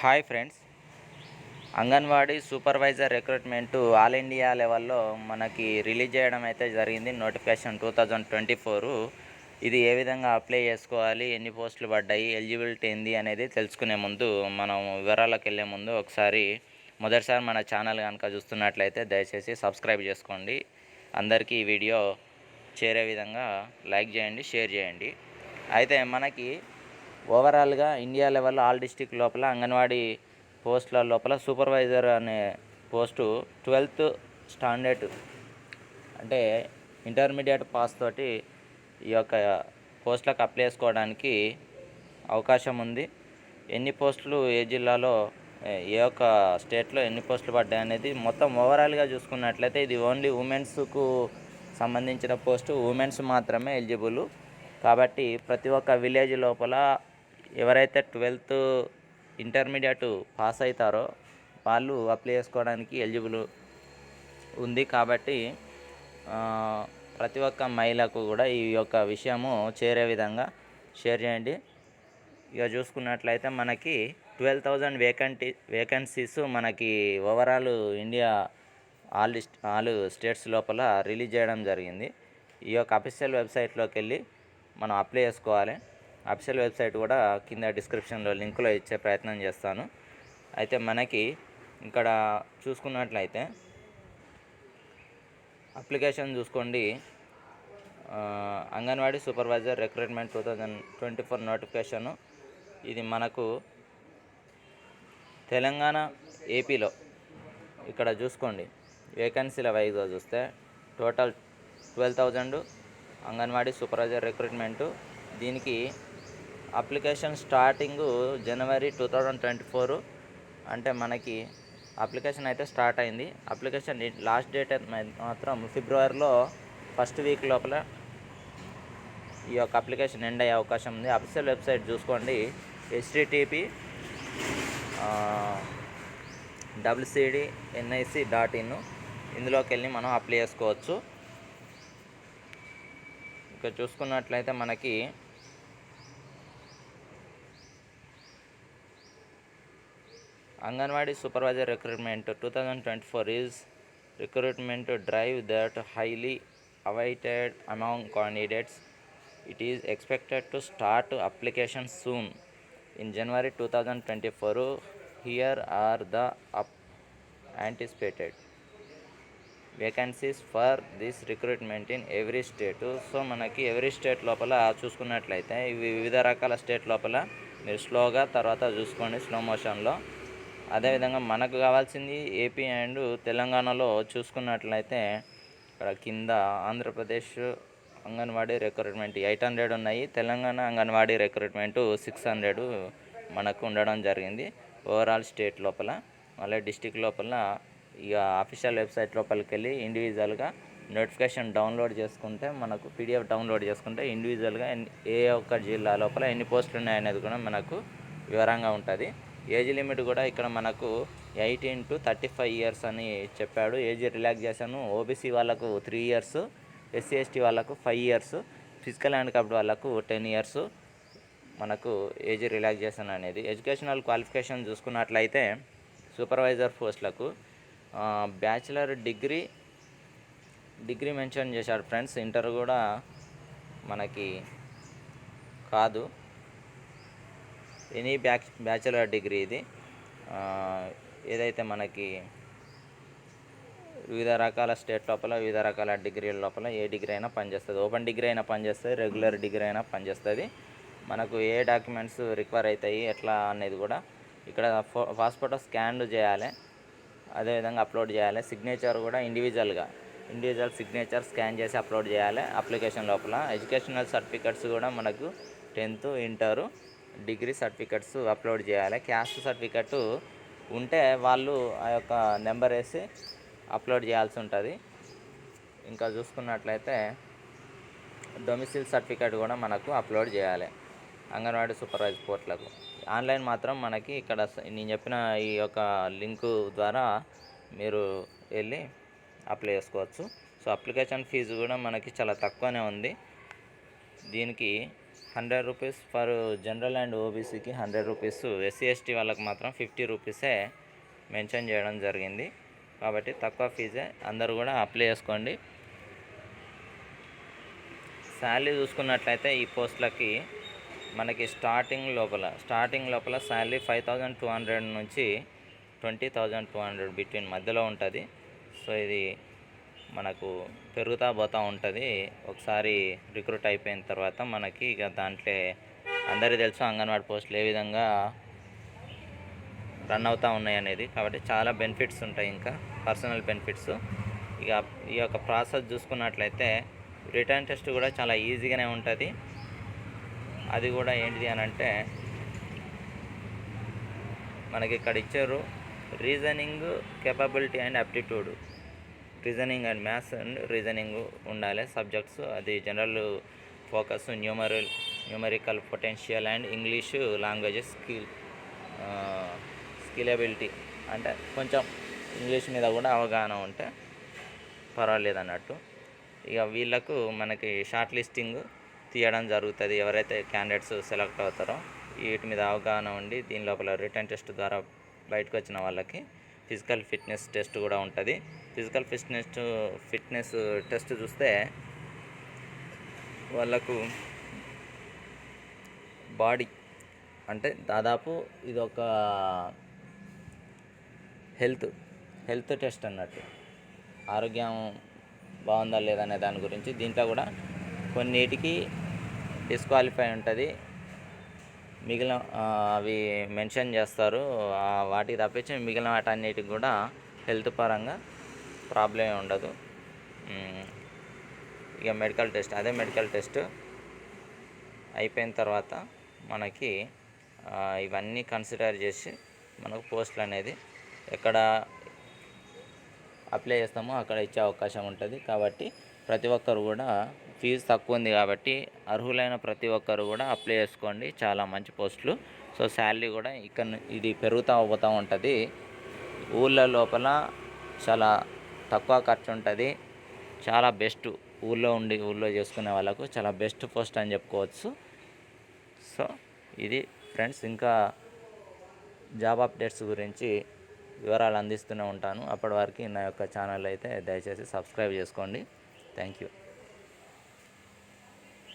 Hi friends. Anganwadi supervisor recruitment all India లెవెల్లో మనకి release చేయడం అయితే జరిగింది. Notification two thousand twenty four. ఇది ఏ విధంగా అప్లై చేసుకోవాలి? ఎన్ని పోస్టులు పడ్డాయి? ఎలిజిబిలిటీ ఏంది? అనేది తెలుసుకునే ముందు మనం వివరాలకు వెళ్ళే ముందు ఒకసారి మొదటిసారి మన ఛానల్ కనుక చూస్తున్నట్లయితే దయచేసి సబ్స్క్రైబ్ చేసుకోండి. అందరికీ ఈ వీడియో చేరే విధంగా లైక్ చేయండి షేర్ చేయండి. అయితే మనకి ఓవరాల్గా ఇండియా లెవెల్లో ఆల్ డిస్టిక్ లోపల అంగన్వాడీ పోస్టుల లోపల సూపర్వైజర్ అనే పోస్టు ట్వెల్త్ స్టాండర్డ్ అంటే ఇంటర్మీడియట్ పాస్ తోటి ఈ యొక్క పోస్టులకు అప్లై చేసుకోవడానికి అవకాశం ఉంది. ఎన్ని పోస్టులు ఏ జిల్లాలో ఏ- ఏ ఒక్క స్టేట్లో ఎన్ని పోస్టులు పడ్డాయి అనేది మొత్తం ఓవరాల్గా చూసుకున్నట్లయితే ఇది ఓన్లీ ఉమెన్స్కు సంబంధించిన పోస్టు ఉమెన్స్ మాత్రమే ఎలిజిబుల్. కాబట్టి ప్రతి ఒక్క విలేజ్ లోపల ఎవరైతే ట్వెల్త్ ఇంటర్మీడియట్ పాస్ అవుతారో వాళ్ళు అప్లై చేసుకోవడానికి ఎలిజిబుల్ ఉంది కాబట్టి ప్రతి ఒక్క మహిళకు కూడా ఈ యొక్క విషయము చేరే విధంగా షేర్ చేయండి. ఇక చూసుకున్నట్లయితే మనకి ట్వెల్వ్ థౌజండ్ వేకెంటీ వేకెన్సీస్ మనకి overall India all all states లోపల రిలీజ్ చేయడం జరిగింది. ఈ యొక్క అఫీషియల్ వెబ్సైట్లోకి వెళ్ళి మనం అప్లై చేసుకోవాలి. అఫీషియల్ వెబ్సైట్ కూడా కింద డిస్క్రిప్షన్లో లింకులో ఇచ్చే ప్రయత్నం చేస్తాను. అయితే మనకి ఇక్కడ చూసుకున్నట్లయితే అప్లికేషన్ చూసుకోండి. Anganwadi supervisor recruitment two thousand twenty four notification. ఇది మనకు తెలంగాణ ఏపీలో ఇక్కడ చూసుకోండి. వేకెన్సీల వైజ్గా చూస్తే total twelve thousand Anganwadi supervisor recruitment. దీనికి application starting January two thousand twenty four. అంటే మనకి అప్లికేషన్ అయితే స్టార్ట్ అయింది. అప్లికేషన్ లాస్ట్ డేట్ మాత్రం ఫిబ్రవరిలో ఫస్ట్ వీక్ లోపల ఈ యొక్క అప్లికేషన్ ఎండ్ అయ్యే అవకాశం ఉంది. అఫీషియల్ వెబ్సైట్ చూసుకోండి. HTTP WCD NIC dot in. ఇందులోకి వెళ్ళి మనం అప్లై చేసుకోవచ్చు. ఇక్కడ చూసుకున్నట్లయితే మనకి Anganwadi supervisor recruitment two thousand twenty four is recruitment drive that highly awaited among candidates. It is expected to start application soon in January two thousand twenty four here are the up anticipated vacancies for this recruitment in every state so మనకి every state లోపల చూసుకున్నట్లయితే వివిధ రకాల state లోపల మీరు స్లోగా తర్వాత చూసుకోండి స్లో మోషన్లో అదేవిధంగా మనకు కావాల్సింది ఏపీ అండ్ తెలంగాణలో చూసుకున్నట్లయితే ఇక్కడ కింద Andhra Pradesh anganwadi recruitment eight hundred ఉన్నాయి. Telangana anganwadi recruitment six hundred మనకు ఉండడం జరిగింది. ఓవరాల్ స్టేట్ లోపల మళ్ళీ డిస్టిక్ లోపల ఇక అఫీషియల్ వెబ్సైట్ లోపలికి వెళ్ళి ఇండివిజువల్గా నోటిఫికేషన్ డౌన్లోడ్ చేసుకుంటే మనకు పీడిఎఫ్ డౌన్లోడ్ చేసుకుంటే ఇండివిజువల్గా ఏ ఒక్క జిల్లా లోపల ఎన్ని పోస్టులు ఉన్నాయనేది కూడా మనకు వివరంగా ఉంటుంది. ఏజ్ లిమిట్ కూడా ఇక్కడ మనకు eighteen to thirty five years అని చెప్పాడు. ఏజ్ రిలాక్సేషన్ ఓబీసీ వాళ్ళకు త్రీ ఇయర్స్ ఎస్సీ ఎస్టీ వాళ్ళకు ఫైవ్ ఇయర్స్ ఫిజికల్ హ్యాండిక్యాప్డ్ వాళ్ళకు టెన్ ఇయర్స్ మనకు ఏజ్ రిలాక్సేషన్ అనేది. ఎడ్యుకేషనల్ క్వాలిఫికేషన్ చూసుకున్నట్లయితే సూపర్వైజర్ పోస్టులకు బ్యాచిలర్ డిగ్రీ డిగ్రీ మెన్షన్ చేశాడు ఫ్రెండ్స్ ఇంటర్ కూడా మనకి కాదు. ఎనీ బ్యాచ్ బ్యాచిలర్ డిగ్రీ ఇది. ఏదైతే మనకి వివిధ రకాల స్టేట్ లోపల వివిధ రకాల డిగ్రీల లోపల ఏ డిగ్రీ అయినా పనిచేస్తుంది. ఓపెన్ డిగ్రీ అయినా పనిచేస్తుంది రెగ్యులర్ డిగ్రీ అయినా పనిచేస్తుంది. మనకు ఏ డాక్యుమెంట్స్ రిక్వైర్ అవుతాయి ఎట్లా అనేది కూడా ఇక్కడ పాస్ఫోటో పాస్పోర్ట్ స్కాన్ చేయాలి. అదేవిధంగా అప్లోడ్ చేయాలి. సిగ్నేచర్ కూడా ఇండివిజువల్గా ఇండివిజువల్ సిగ్నేచర్ స్కాన్ చేసి అప్లోడ్ చేయాలి అప్లికేషన్ లోపల. ఎడ్యుకేషనల్ సర్టిఫికెట్స్ కూడా మనకు tenth inter degree certificates upload చేయాలి. క్యాస్ట్ సర్టిఫికెట్ ఉంటే వాళ్ళు ఆ యొక్క నెంబర్ వేసి అప్లోడ్ చేయాల్సి ఉంటుంది. ఇంకా చూసుకున్నట్లయితే డొమిసిల్ సర్టిఫికేట్ కూడా మనకు అప్లోడ్ చేయాలి అంగన్వాడీ సూపర్వైజ్ పోర్ట్లకు. ఆన్లైన్ మాత్రం మనకి ఇక్కడ స- నేను చెప్పిన ఈ యొక్క లింకు ద్వారా మీరు వెళ్ళి అప్లై చేసుకోవచ్చు. సో అప్లికేషన్ ఫీజు కూడా మనకి చాలా తక్కువనే ఉంది. దీనికి hundred rupees for general and ఓబీసీకి hundred rupees SC ST వాళ్ళకి మాత్రం ఫిఫ్టీ రూపీసే మెన్షన్ చేయడం జరిగింది. కాబట్టి తక్కువ ఫీజే. అందరూ కూడా అప్లై చేసుకోండి. శాలరీ చూసుకున్నట్లయితే ఈ పోస్టులకి మనకి స్టార్టింగ్ లోపల స్టార్టింగ్ లోపల salary five thousand two hundred నుంచి twenty thousand two hundred between మధ్యలో ఉంటుంది. సో ఇది మనకు పెరుగుతూ పోతూ ఉంటుంది. ఒకసారి రిక్రూట్ అయిపోయిన తర్వాత మనకి ఇక దాంట్లో అందరికీ తెలుసు అంగన్వాడీ పోస్టులు ఏ విధంగా రన్ అవుతూ ఉన్నాయి అనేది. కాబట్టి చాలా బెనిఫిట్స్ ఉంటాయి ఇంకా పర్సనల్ బెనిఫిట్స్. ఇక ఈ యొక్క ప్రాసెస్ చూసుకున్నట్లయితే రిటర్న్ టెస్ట్ కూడా చాలా ఈజీగానే ఉంటుంది. అది కూడా ఏంటిది అని అంటే మనకి ఇక్కడ ఇచ్చారు reasoning capability and aptitude reasoning and maths and reasoning ఉండాలి. సబ్జెక్ట్స్ అది general focus numeral numerical potential and English languages skill skillability అంటే కొంచెం ఇంగ్లీష్ మీద కూడా అవగాహన ఉంటే పర్వాలేదు అన్నట్టు. ఇక వీళ్ళకు మనకి షార్ట్ లిస్టింగ్ తీయడం జరుగుతుంది. ఎవరైతే క్యాండిడేట్స్ సెలెక్ట్ అవుతారో వీటి మీద అవగాహన ఉండి దీని లోపల రిటర్న్ టెస్ట్ ద్వారా బయటకు వచ్చిన వాళ్ళకి ఫిజికల్ ఫిట్నెస్ టెస్ట్ కూడా ఉంటుంది. ఫిజికల్ ఫిట్నెస్ ఫిట్నెస్ టెస్ట్ చూస్తే వాళ్ళకు బాడీ అంటే దాదాపు ఇది ఒక హెల్త్ హెల్త్ టెస్ట్ అన్నట్టు. ఆరోగ్యం బాగుందా లేదా అనే దాని గురించి దీంట్లో కూడా కొన్నిటికి డిస్క్వాలిఫై ఉంటుంది. మిగిలిన అవి మెన్షన్ చేస్తారు. వాటికి తప్పించి మిగిలిన వాటన్నిటికి కూడా హెల్త్ పరంగా ప్రాబ్లం ఉండదు. ఇక మెడికల్ టెస్ట్ అదే మెడికల్ టెస్ట్ అయిపోయిన తర్వాత మనకి ఇవన్నీ కన్సిడర్ చేసి మనకు పోస్టులు అనేది ఎక్కడ అప్లై చేస్తామో అక్కడ ఇచ్చే అవకాశం ఉంటుంది. కాబట్టి ప్రతి ఒక్కరు కూడా ఫీజు తక్కువ ఉంది కాబట్టి అర్హులైన ప్రతి ఒక్కరు కూడా అప్లై చేసుకోండి. చాలా మంచి పోస్టులు. సో శాలరీ కూడా ఇక్కడ ఇది పెరుగుతూ పోతూ ఉంటుంది. ఊళ్ళ లోపల చాలా తక్కువ ఖర్చు ఉంటుంది. చాలా బెస్ట్ ఊళ్ళో ఉండి ఊళ్ళో చేసుకునే వాళ్ళకు చాలా బెస్ట్ పోస్ట్ అని చెప్పుకోవచ్చు. సో ఇది ఫ్రెండ్స్ ఇంకా జాబ్ అప్డేట్స్ గురించి వివరాలు అందిస్తూనే ఉంటాను. అప్పటి వరకు నా యొక్క ఛానల్ అయితే దయచేసి సబ్స్క్రైబ్ చేసుకోండి. Thank you.